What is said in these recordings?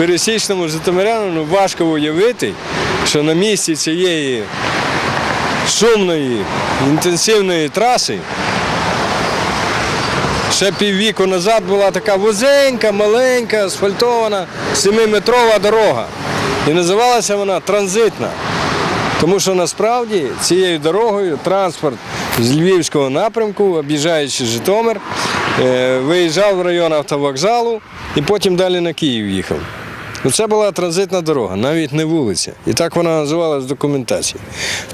пересічному житомирянину важко уявити, що на місці цієї шумної, інтенсивної траси ще піввіку назад була така вузенька, маленька, асфальтована, семиметрова дорога. І називалася вона транзитна. Тому що насправді цією дорогою транспорт з Львівського напрямку, об'їжджаючи Житомир, е, виїжджав в район автовокзалу і потім далі на Київ їхав. Ну, Це була транзитна дорога, навіть не вулиця. І так вона називалась в документації.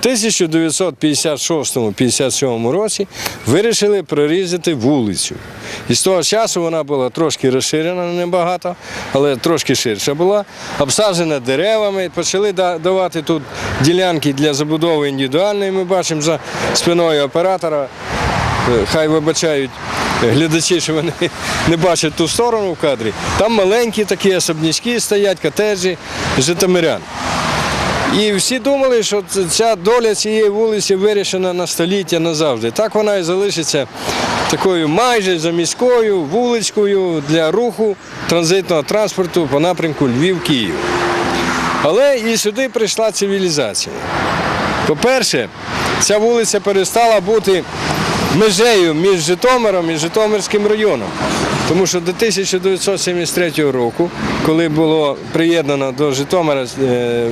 В 1956-57 році вирішили прорізати вулицю. І з того часу вона була трошки розширена, небагато, але трошки ширша була, обсаджена деревами, почали давати тут ділянки для забудови індивідуальної. Ми бачимо за спиною оператора. Е, Хай вибачають глядачі, що вони не бачать ту сторону в кадрі. Там маленькі такі особнячки стоять, котеджі житомирян. І всі думали, що ця доля цієї вулиці вирішена на століття назавжди. Так вона і залишиться такою майже заміською вуличкою для руху транзитного транспорту по напрямку Львів-Київ. Але і сюди прийшла цивілізація. По-перше, ця вулиця перестала бути межею між Житомиром і Житомирським районом. Тому що до 1973 року, коли було приєднано до Житомира е,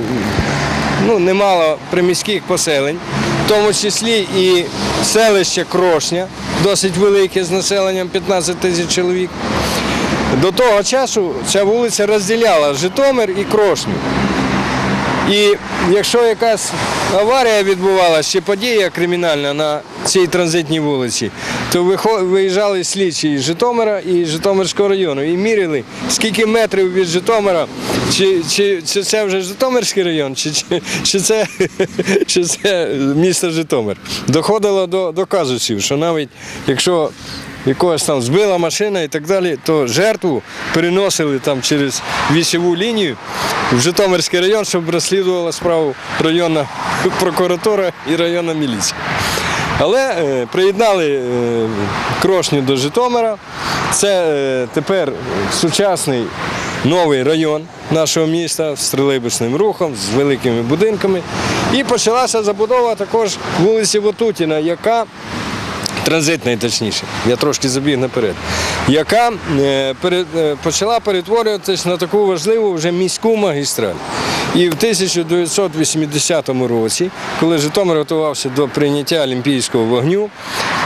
ну, немало приміських поселень, в тому числі і селище Крошня, досить велике з населенням 15 тисяч чоловік. До того часу ця вулиця розділяла Житомир і Крошню. І якщо якась аварія відбувалася чи подія кримінальна на цій транзитній вулиці, то виїжджали слідчі із Житомира і Житомирського району і міряли, скільки метрів від Житомира, чи, чи, чи це вже Житомирський район, чи, чи, чи, це, чи це місто Житомир. Доходило до, казусів, що навіть якщо якогось там збила машина і так далі, то жертву переносили там через вісьову лінію в Житомирський район, щоб розслідувала справу районна прокуратура і районна міліція. Але е, приєднали е, Крошню до Житомира. Це е, тепер сучасний новий район нашого міста з тролейбусним рухом, з великими будинками. І почалася забудова також вулиці Ватутіна, яка транзитної точніше, я трошки забіг наперед, яка е, е, почала перетворюватись на таку важливу вже міську магістраль. І в 1980 році, коли Житомир готувався до прийняття Олімпійського вогню,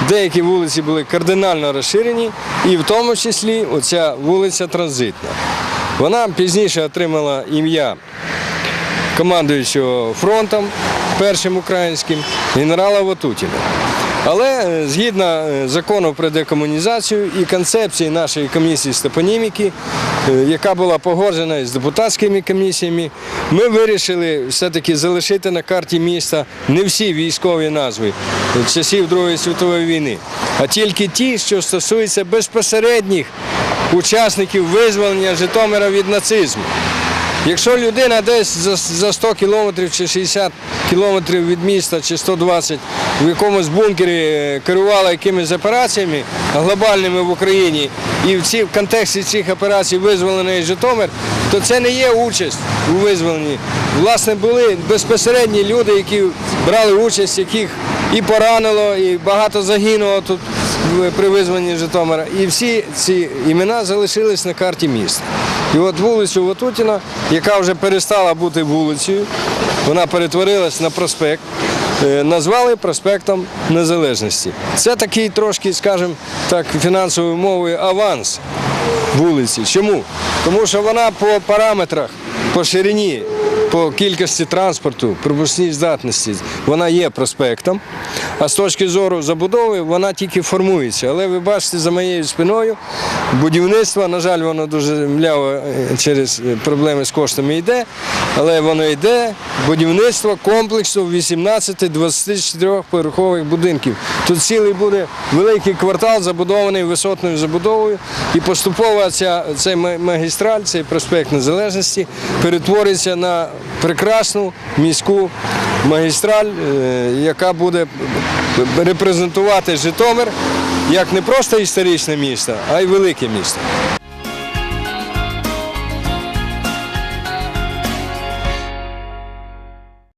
деякі вулиці були кардинально розширені, і в тому числі оця вулиця Транзитна. Вона пізніше отримала ім'я командуючого фронтом першим українським генерала Ватутіна. Але е, згідно е, закону про декомунізацію і концепції нашої комісії з топоніміки, е, яка була погоджена з депутатськими комісіями, ми вирішили все-таки залишити на карті міста не всі військові назви часів Другої світової війни, а тільки ті, що стосуються безпосередніх учасників визволення Житомира від нацизму. Якщо людина десь за, за 100 кілометрів чи 60 кілометрів від міста чи 120 в якомусь бункері е, керувала якимись операціями глобальними в Україні і в, ці, в контексті цих операцій визволений Житомир, то це не є участь у визволенні. Власне, були безпосередні люди, які брали участь, яких і поранило, і багато загинуло тут при визволенні Житомира. І всі ці імена залишились на карті міста. І от вулицю Ватутіна, яка вже перестала бути вулицею, вона перетворилась на проспект, е, назвали проспектом Незалежності. Це такий трошки, скажімо так, фінансовою мовою аванс вулиці. Чому? Тому що вона по параметрах, по ширині, по кількості транспорту, пропускній здатності, вона є проспектом. А з точки зору забудови вона тільки формується. Але ви бачите за моєю спиною будівництво, на жаль, воно дуже мляво е, через е, проблеми з коштами йде, але воно йде. Будівництво комплексу 18-24 поверхових будинків. Тут цілий буде великий квартал, забудований висотною забудовою, і поступово ця, цей магістраль, цей проспект Незалежності перетвориться на прекрасну міську магістраль, е, яка буде репрезентувати Житомир як не просто історичне місто, а й велике місто.